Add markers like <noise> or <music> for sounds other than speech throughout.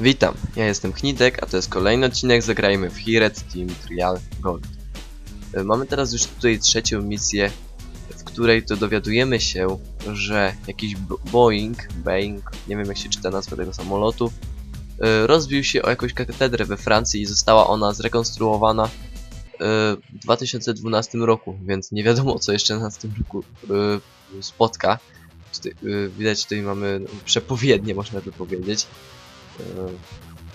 Witam, ja jestem Knitek, a to jest kolejny odcinek Zagrajmy w Hired Team Trial Gold. E, Mamy teraz już tutaj trzecią misję, w której to dowiadujemy się, że jakiś Bo- Boeing, Boeing, nie wiem jak się czyta nazwa tego samolotu, e, rozbił się o jakąś katedrę we Francji i została ona zrekonstruowana e, w 2012 roku, więc nie wiadomo co jeszcze nas w tym roku spotka. Widać tutaj mamy przepowiednie, można by powiedzieć. E,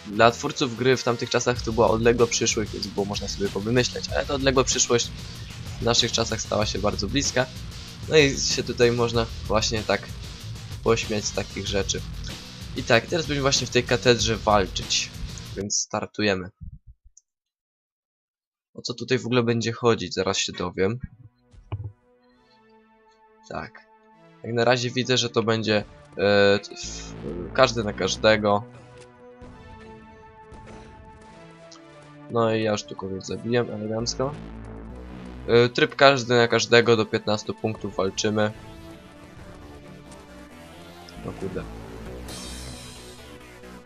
Dla twórców gry w tamtych czasach to była odległa przyszłość, więc było można sobie powymyśleć, ale ta odległa przyszłość w naszych czasach stała się bardzo bliska. No i się tutaj można właśnie tak pośmiać z takich rzeczy. I tak, teraz będziemy właśnie w tej katedrze walczyć, więc startujemy. O co tutaj w ogóle będzie chodzić, zaraz się dowiem. Tak. Jak na razie widzę, że to będzie f- każdy na każdego. No i ja już tu zabiłem elegancko. E, tryb każdy na każdego do 15 punktów walczymy. No kurde.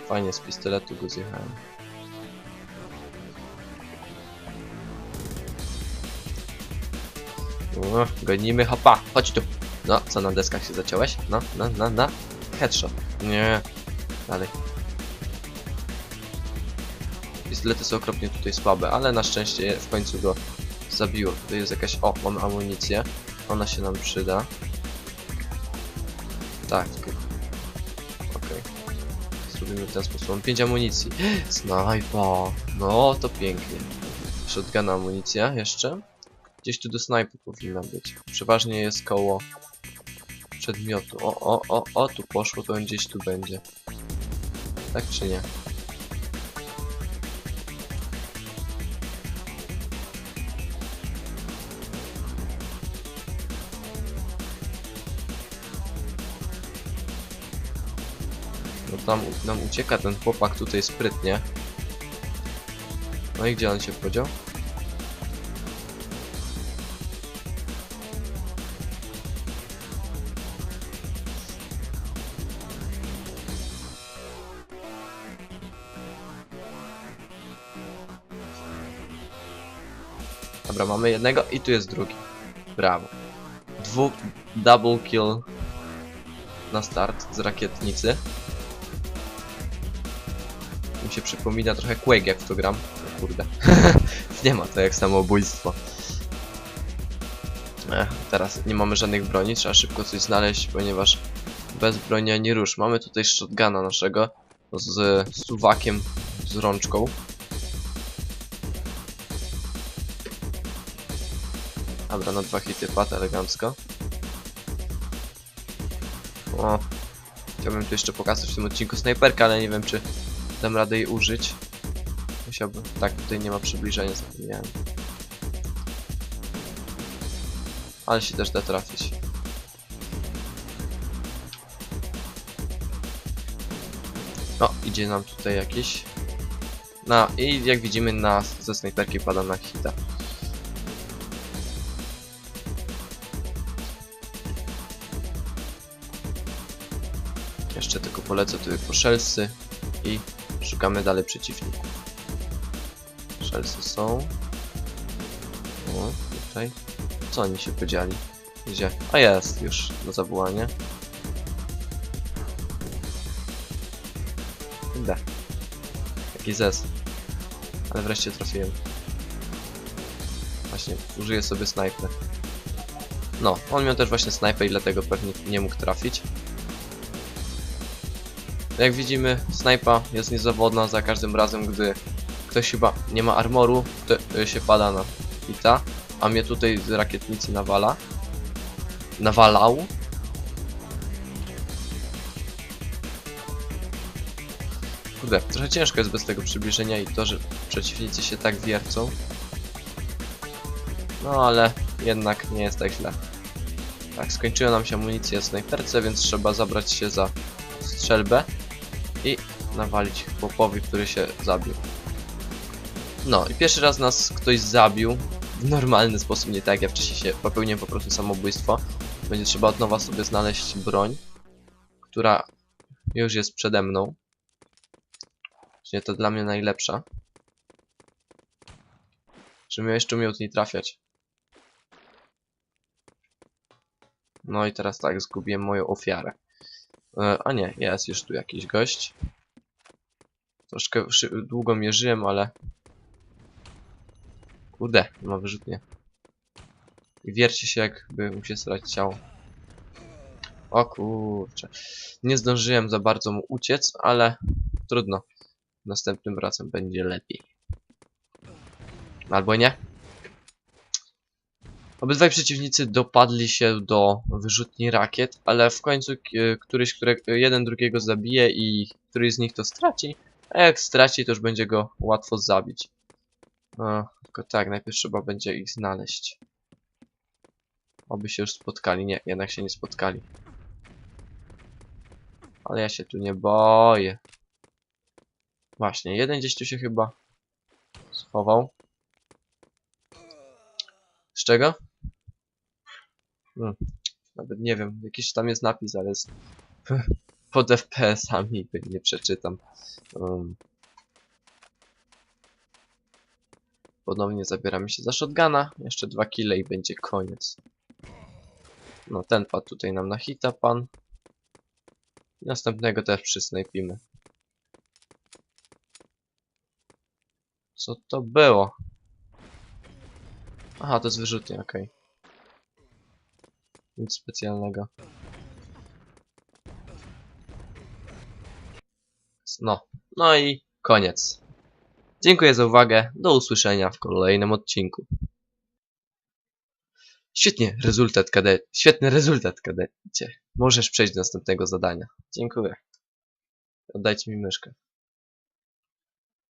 Fajnie z pistoletu go zjechałem. O, gonimy, hopa, chodź tu. No, co na deskach się zaciąłeś? No, no, no, no. Headshot. Nie. Dalej. Pistolety są okropnie tutaj słabe, ale na szczęście w końcu go zabiło. Tu jest jakaś... O, mamy amunicję. Ona się nam przyda. Tak. Okej. Zrobimy w ten sposób. Mam 5 amunicji. <gasps> Snajpa! No, to pięknie. Shotguna amunicja jeszcze. Gdzieś tu do snajpy powinna być. Przeważnie jest koło przedmiotu. O, o, o, o, tu poszło, to on gdzieś tu będzie. Tak czy nie? No tam nam ucieka ten chłopak tutaj sprytnie. No i gdzie on się podział? Dobra, mamy jednego i tu jest drugi. Brawo. Dwu double kill na start z rakietnicy. Mi się przypomina trochę Quake jak w to gram. No kurde. <laughs> nie ma to jak samobójstwo. Ech, teraz nie mamy żadnych broni, trzeba szybko coś znaleźć, ponieważ bez broni ani rusz. Mamy tutaj shotguna naszego z suwakiem z rączką. Dobra, na dwa hity padł elegancko. O, chciałbym tu jeszcze pokazać w tym odcinku snajperkę, ale nie wiem czy dam radę jej użyć. Musiałbym. Tak, tutaj nie ma przybliżenia, zapomniałem. Ale się też da trafić. O, idzie nam tutaj jakiś. No i jak widzimy na, ze snajperki pada na hita. Jeszcze tylko polecę tu po szelsy i szukamy dalej przeciwników. Szelsy są. O, tutaj. Co oni się podzieli? Gdzie? A jest, już do zawołania. Da. Jaki zes. Ale wreszcie trafiłem. Właśnie, użyję sobie snajpę. No, on miał też właśnie snajpę i dlatego pewnie nie mógł trafić. Jak widzimy, snajpa jest niezawodna za każdym razem, gdy ktoś chyba nie ma armoru, to y, się pada na hita, a mnie tutaj z rakietnicy nawala. Nawalał. Kurde, trochę ciężko jest bez tego przybliżenia i to, że przeciwnicy się tak wiercą. No ale jednak nie jest tak źle. Tak, skończyła nam się amunicja snajperce, więc trzeba zabrać się za strzelbę i nawalić chłopowi, który się zabił. No i pierwszy raz nas ktoś zabił w normalny sposób, nie tak jak ja wcześniej się popełniłem po prostu samobójstwo. Będzie trzeba od nowa sobie znaleźć broń, która już jest przede mną. Właśnie to dla mnie najlepsza. Żebym ja jeszcze umiał z niej trafiać. No i teraz tak, zgubiłem moją ofiarę. E, a nie, jest już tu jakiś gość. Troszkę długo mierzyłem, ale... Kurde, ma wyrzutnie. I wierci się jakby mu się strać ciało. O kurczę. Nie zdążyłem za bardzo mu uciec, ale trudno. Następnym razem będzie lepiej. Albo nie. Obydwaj przeciwnicy dopadli się do wyrzutni rakiet, ale w końcu k- któryś, które, jeden drugiego zabije i któryś z nich to straci. A jak straci, to już będzie go łatwo zabić. E, tylko tak, najpierw trzeba będzie ich znaleźć. Oby się już spotkali. Nie, jednak się nie spotkali. Ale ja się tu nie boję. Właśnie, jeden gdzieś tu się chyba schował. Z czego? Hmm, nawet nie wiem, jakiś tam jest napis, ale jest <laughs> pod FPS-ami, nie przeczytam. Um. Ponownie zabieramy się za shotguna. Jeszcze dwa kile i będzie koniec. No, ten padł tutaj nam na hita, pan. I następnego też przysnajpimy. Co to było? Aha, to jest wyrzutnie, okej. Nic specjalnego. No, no i koniec. Dziękuję za uwagę. Do usłyszenia w kolejnym odcinku. Świetnie, rezultat KD. Świetny rezultat kadecie. Możesz przejść do następnego zadania. Dziękuję. Oddajcie mi myszkę.